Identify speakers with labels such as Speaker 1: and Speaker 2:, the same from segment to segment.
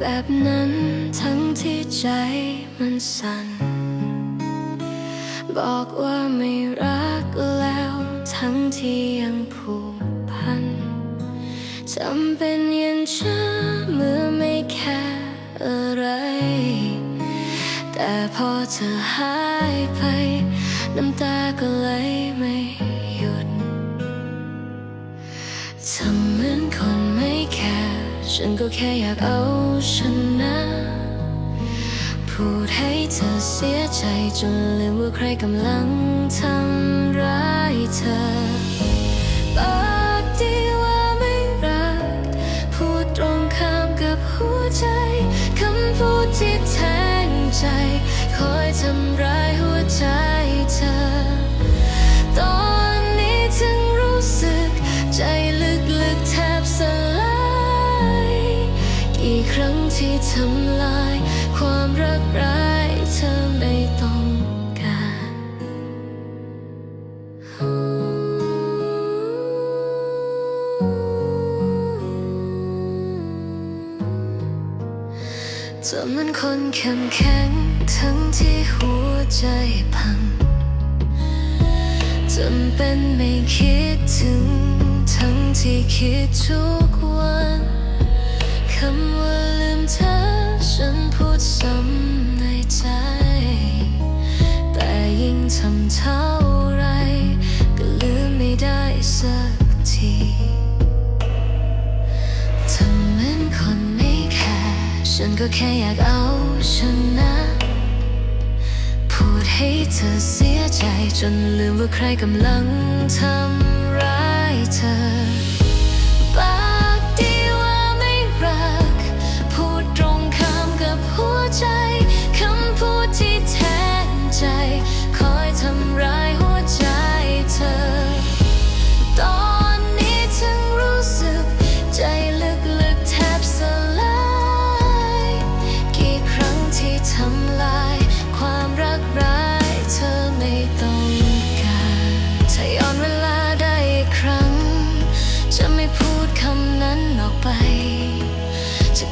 Speaker 1: แบบนั้น ทั้งที่ใจมันสั่น บอกว่าไม่รักแล้ว ทั้งที่ยังผูกพันจำเป็นยังเชื่อเมื่อไม่แค่อะไร แต่พอเธอหายไป น้ำตาก็ไหลไม่หยุดทำ ฉันก็แค่อยากเอาชนะ พูดให้เธอเสียใจจนลืมว่าใครกำลังทำร้ายเธอปากดีว่าไม่รัก พูดตรงข้ามกับหัวใจ คำพูดที่แทงใจ คอยทำร้ายหัวใจ ที่ทำลาย ความรักร้ายเธอไม่ต้องการเธอเหมือนคนเข้มแข็งทั้งที่หัวใจพังจำเป็นไม่คิดถึง ทั้งที่คิดทุก ทำเท่าไรก็ลืมไม่ได้สักทีทำเหมือนคนไม่แคร์ฉันก็แค่อยากเอาชนะพูดให้เธอเสียใจจนลืมว่าใครกำลังทำร้ายเธอปากดีว่าไม่รักพูดตรงข้ามกับหัวใจ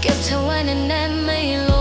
Speaker 1: เก็บเธอไว้แน่นๆไม่ล